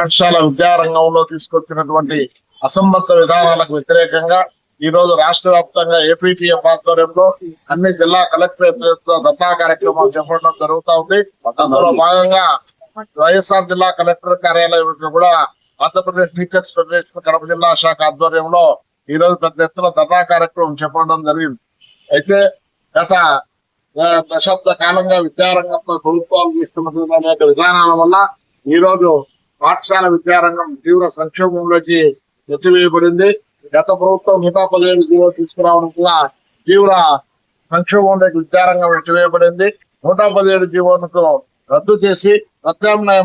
పాఠశాల విద్యారంగంలో తీసుకొచ్చినటువంటి అసమ్మత విధానాలకు వ్యతిరేకంగా ఈ రోజు రాష్ట్ర వ్యాప్తంగా ఏపీటీఎఫ్ ఆధ్వర్యంలో అన్ని జిల్లా కలెక్టరేట్ ధర్నా కార్యక్రమం చేపట్టడం జరుగుతా ఉంది. అందులో భాగంగా వైఎస్ఆర్ జిల్లా కలెక్టర్ కార్యాలయం కూడా ఆంధ్రప్రదేశ్ టీచర్స్ ఫెడరేషన్ కడప జిల్లా శాఖ ఆధ్వర్యంలో ఈ రోజు పెద్ద ఎత్తున ధర్నా కార్యక్రమం చేపట్టడం జరిగింది. అయితే గత దశాబ్ద కాలంగా విద్యారంగంతో ప్రభుత్వాలు తీసుకున్నటువంటి అనేక విధానాల వల్ల ఈ రోజు పాఠశాల విద్యారంగం తీవ్ర సంక్షోభంలోకి ఎత్తివేయబడింది. గత ప్రభుత్వం నూట పదిహేడు జీవో తీసుకురావడం వల్ల తీవ్ర సంక్షోభంలోకి విద్యారంగం ఎత్తివేయబడింది. నూట పదిహేడు జీవోను రద్దు చేసి ప్రత్యామ్నాయ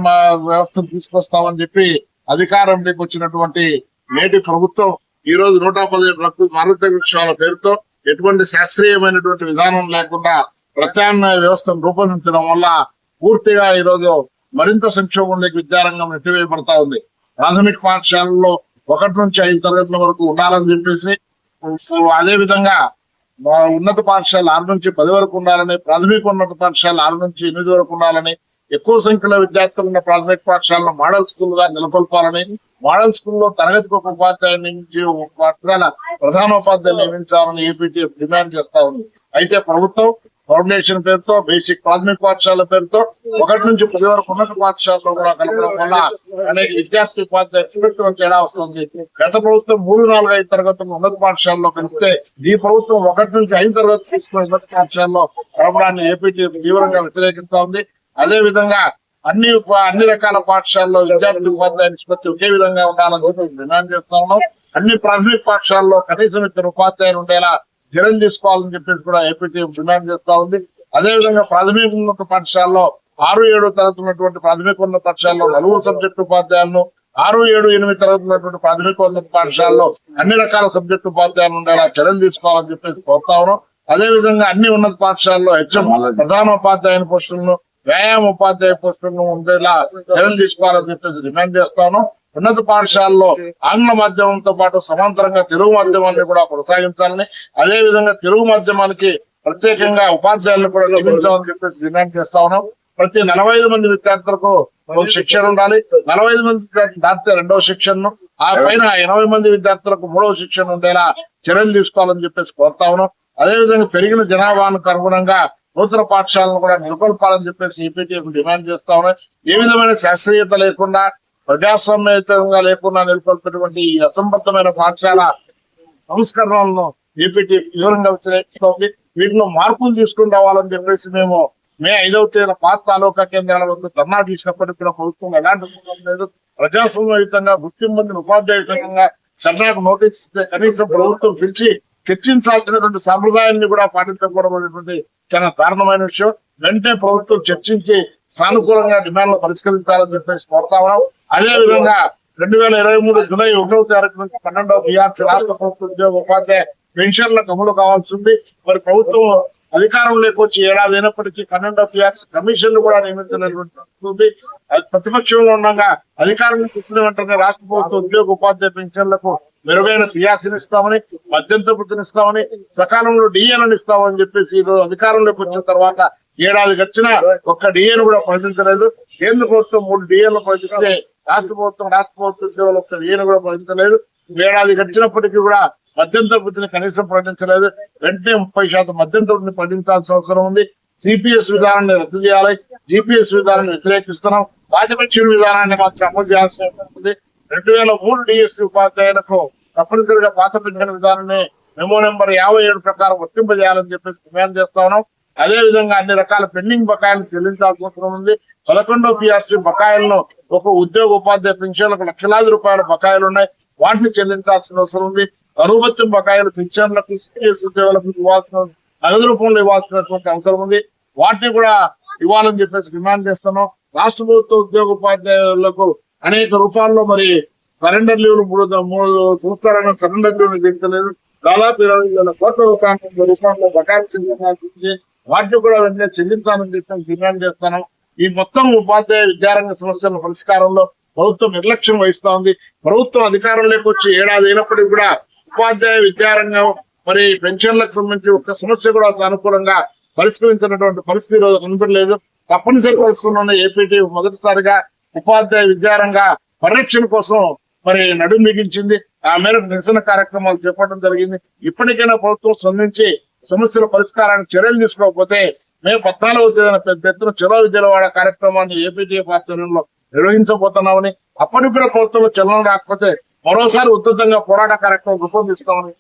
వ్యవస్థను తీసుకొస్తామని చెప్పి అధికారంలోకి వచ్చినటువంటి నేటి ప్రభుత్వం ఈ రోజు నూట పదిహేడు రద్దు భారత విషయాల పేరుతో ఎటువంటి శాస్త్రీయమైనటువంటి విధానం లేకుండా ప్రత్యామ్నాయ వ్యవస్థను రూపొందించడం వల్ల పూర్తిగా ఈ రోజు మరింత సంక్షోభంలోకి విద్యారంగం నెట్టివేయబడతా ఉంది. ప్రాథమిక పాఠశాలల్లో ఒకటి నుంచి ఐదు తరగతుల వరకు ఉండాలని చెప్పేసి అదే విధంగా ఉన్నత పాఠశాల ఆరు నుంచి పది వరకు ఉండాలని ప్రాథమిక ఉన్నత పాఠశాల ఆరు నుంచి ఎనిమిది వరకు ఉండాలని ఎక్కువ సంఖ్యలో విద్యార్థులు ఉన్న ప్రాథమిక పాఠశాలను మోడల్ స్కూల్గా నెలకొల్పాలని మోడల్ స్కూల్లో తరగతికి ఒక ఉపాధ్యాయుని నుంచి ఒక పాఠశాల ప్రధానోపాధ్యాయులు నియమించాలని ఏపీటీ డిమాండ్ చేస్తా ఉంది. అయితే ప్రభుత్వం ఫౌండేషన్ పేరుతో బేసిక్ ప్రాథమిక పాఠశాల పేరుతో ఒకటి నుంచి పది వరకు ఉన్నత పాఠశాలలో కూడా కలపడం వల్ల అనేక విద్యార్థి ఉపాధ్యాయులు తేడా వస్తుంది. గత ప్రభుత్వం మూడు నాలుగు ఐదు తరగతులు ఉన్నత పాఠశాలలో కలిపితే ఈ ప్రభుత్వం ఒకటి నుంచి ఐదు తరగతి తీసుకునే ఉన్నత పాఠశాలలో కలపడాన్ని ఏపీటీ తీవ్రంగా వ్యతిరేకిస్తా ఉంది. అదే విధంగా అన్ని అన్ని రకాల పాఠశాలలో విద్యార్థి ఉపాధ్యాయ నిష్పత్తి ఒకే విధంగా ఉండాలని డిమాండ్ చేస్తా ఉన్నాం. అన్ని ప్రాథమిక పాఠశాలలో కనీసం ఇద్దరు ఉపాధ్యాయులు ఉండేలా చర్యలు తీసుకోవాలని చెప్పేసి కూడా ఏపీటీ డిమాండ్ చేస్తా ఉంది. అదే విధంగా ప్రాథమిక ఉన్నత పాఠశాలలో ఆరు ఏడు తరగతి ఉన్నటువంటి ప్రాథమిక ఉన్నత పాఠశాలలో నలుగురు సబ్జెక్టు ఉపాధ్యాయులను ఆరు ఏడు ఎనిమిది తరగతి ఉన్నటువంటి ప్రాథమిక ఉన్నత పాఠశాలలో అన్ని రకాల సబ్జెక్టు ఉపాధ్యాయులు ఉండేలా చర్యలు తీసుకోవాలని చెప్పేసి కోరుతా ఉన్నాం. అదే విధంగా అన్ని ఉన్నత పాఠశాలలో హెచ్ఎం ప్రధానోపాధ్యాయుని పోస్టులను వ్యాయామ ఉపాధ్యాయ పోస్టులను ఉండేలా చర్యలు తీసుకోవాలని చెప్పేసి డిమాండ్ చేస్తాను ఉన్నత పాఠశాలలో ఆంగ్ల మాధ్యమంతో పాటు సమాంతరంగా తెలుగు మాధ్యమాన్ని కూడా కొనసాగించాలని అదే విధంగా తెలుగు మాధ్యమానికి ప్రత్యేకంగా ఉపాధ్యాయులను కూడా నియమించాలని చెప్పేసి డిమాండ్ చేస్తా ఉన్నాం. ప్రతి నలభై ఐదు మంది విద్యార్థులకు శిక్షణ ఉండాలి. నలభై ఐదు మంది విద్యార్థులు దాటితే రెండవ శిక్షణను. ఆ పైన ఎనభై మంది విద్యార్థులకు మూడవ శిక్షణ ఉండేలా చర్యలు తీసుకోవాలని చెప్పేసి కోరుతా ఉన్నాం. అదే విధంగా పెరిగిన జనాభాకు అనుగుణంగా నూతన పాఠశాలను కూడా నెలకొల్పాలని చెప్పేసి ఈపీటీఎఫ్ డిమాండ్ చేస్తా ఉన్నాయి ఏ విధమైన శాస్త్రీయత లేకుండా ప్రజాస్వామ్యతంగా లేకుండా నెలకొల్పినటువంటి ఈ అసంబద్ధమైన పాఠశాల సంస్కరణలను ఏపీటీ వివరంగా వ్యతిరేకిస్తోంది వీటిలో మార్పులు తీసుకుని రావాలని చెప్పేసి మేము మే ఐదవ తేదీన పాత తాలూకా కేంద్రాల వద్ద ధర్నా తీసినప్పటికీ కూడా ప్రభుత్వం ఎలాంటి లేదు. ప్రజాస్వామ్యయుతంగా గుర్తింపు ఉపాధ్యాయ సంఘంగా ధర్నాకు నోటీస్ ఇస్తే కనీసం ప్రభుత్వం పిలిచి చర్చించాల్సినటువంటి సాంప్రదాయాన్ని కూడా పాటించకపోవడం అనేటువంటి చాలా దారుణమైన విషయం. వెంటనే ప్రభుత్వం చర్చించి సానుకూలంగా డిమాండ్లు పరిష్కరించాలని చెప్పేసి కోరుతా ఉన్నాం. అదే విధంగా రెండు వేల ఇరవై మూడు జూలై ఒకటవ తారీఖు నుంచి పన్నెండవ బిఆర్సీ రాష్ట్ర ప్రభుత్వ ఉద్యోగ ఉపాధ్యాయ పెన్షన్లకు అమలు కావాల్సి ఉంది మరి ప్రభుత్వం అధికారం లేకొచ్చి ఏడాది అయినప్పటికీ పన్నెండవ బిఆర్సీ కమిషన్ కూడా నియమించినటువంటి ప్రతిపక్షంలో ఉండగా అధికారం చెప్పిన వెంటనే రాష్ట్ర ప్రభుత్వ ఉద్యోగ ఉపాధ్యాయ పెన్షన్లకు మెరుగైన పియాసిని ఇస్తామని మద్యంతో ఇస్తామని సకాలంలో డిఎన్ ఇస్తామని చెప్పేసి ఈరోజు అధికారంలోకి వచ్చిన తర్వాత ఏడాది వచ్చిన ఒక్క డిఎన్ కూడా ప్రకటించలేదు. కేంద్ర ప్రభుత్వం మూడు డిఎన్లు ప్రకటిస్తే రాష్ట్ర ప్రభుత్వం రాష్ట్ర ప్రభుత్వ ఉద్యోగులు ఒక్క డిఎన్ కూడా ప్రకటించలేదు. ఏడాది గడిచినప్పటికీ కూడా మధ్యంతర వృత్తిని కనీసం ప్రకటించలేదు. వెంటనే ముప్పై శాతం మధ్యంతర వృత్తిని ప్రకటించాల్సిన అవసరం ఉంది. సిపిఎస్ విధానాన్ని రద్దు చేయాలి. జిపిఎస్ విధానాన్ని వ్యతిరేకిస్తున్నాం. రాజపక్షుల విధానాన్ని మాత్రం అమలు చేయాల్సి ఉంది. రెండు వేల మూడు డిఎస్సి ఉపాధ్యాయులకు తప్పనిసరిగా పాత పెన్షన్ విధానాన్ని మెమో నెంబర్ యాభై ఏడు ప్రకారం వర్తింపజేయాలని చెప్పేసి డిమాండ్ చేస్తా ఉన్నాం. అదే విధంగా అన్ని రకాల పెండింగ్ బకాయిలు చెల్లించాల్సిన అవసరం ఉంది. పదకొండో పిఆర్సీ బకాయిలను ఒక ఉద్యోగ ఉపాధ్యాయ పెన్షన్లకు లక్షలాది రూపాయల బకాయిలు ఉన్నాయి. వాటిని చెల్లించాల్సిన అవసరం ఉంది. అనుభత్యం బకాయిలు పెన్షన్లకు సిపిఎస్ ఉద్యోగులకు ఇవ్వాల్సిన నగదు రూపంలో ఇవ్వాల్సినటువంటి అవసరం ఉంది. వాటిని కూడా ఇవ్వాలని చెప్పేసి డిమాండ్ చేస్తున్నాం. రాష్ట్ర ప్రభుత్వ ఉద్యోగ ఉపాధ్యాయులకు అనేక రూపాల్లో మరి సరెండర్ లీవ్లు మూడు మూడు సంవత్సరాలను సరెండర్ లీవ్లు దించలేదు దాదాపు ఇరవై వేల కోట్ల రూపాయల రూపాయలు బకాయిలు చెల్లించాల్సి వాటిని కూడా వెంటనే చెల్లించాలని చెప్పి డిమాండ్ చేస్తాను. ఈ మొత్తం ఉపాధ్యాయ విద్యారంగ సమస్యల పరిష్కారంలో ప్రభుత్వం నిర్లక్ష్యం వహిస్తా ఉంది ప్రభుత్వం అధికారంలోకి వచ్చి ఏడాది అయినప్పటికీ కూడా ఉపాధ్యాయ విద్యారంగం మరి పెన్షన్లకు సంబంధించి ఒక్క సమస్య కూడా సానుకూలంగా పరిష్కరించినటువంటి పరిస్థితి ఈరోజు కనపడలేదు తప్పనిసరి పరిస్థితుల్లో ఏపీటీ మొదటిసారిగా ఉపాధ్యాయ విద్యారంగ పరిరక్షణ కోసం మరి నడుం మిగించింది ఆ మేరకు నిరసన కార్యక్రమాలు చేపట్టడం జరిగింది. ఇప్పటికైనా ప్రభుత్వం స్పందించి సమస్యల పరిష్కారానికి చర్యలు తీసుకోకపోతే మే పద్నాలుగవ తేదీన పెద్ద ఎత్తున చెలో విద్యలవాడ కార్యక్రమాన్ని ఏపీటీఎఫ్ ఆధ్వర్యంలో నిర్వహించబోతున్నామని అప్పటి కూడా ప్రభుత్వంలో చలనం రాకపోతే మరోసారి ఉధృతంగా పోరాట కార్యక్రమం రూపొందిస్తామని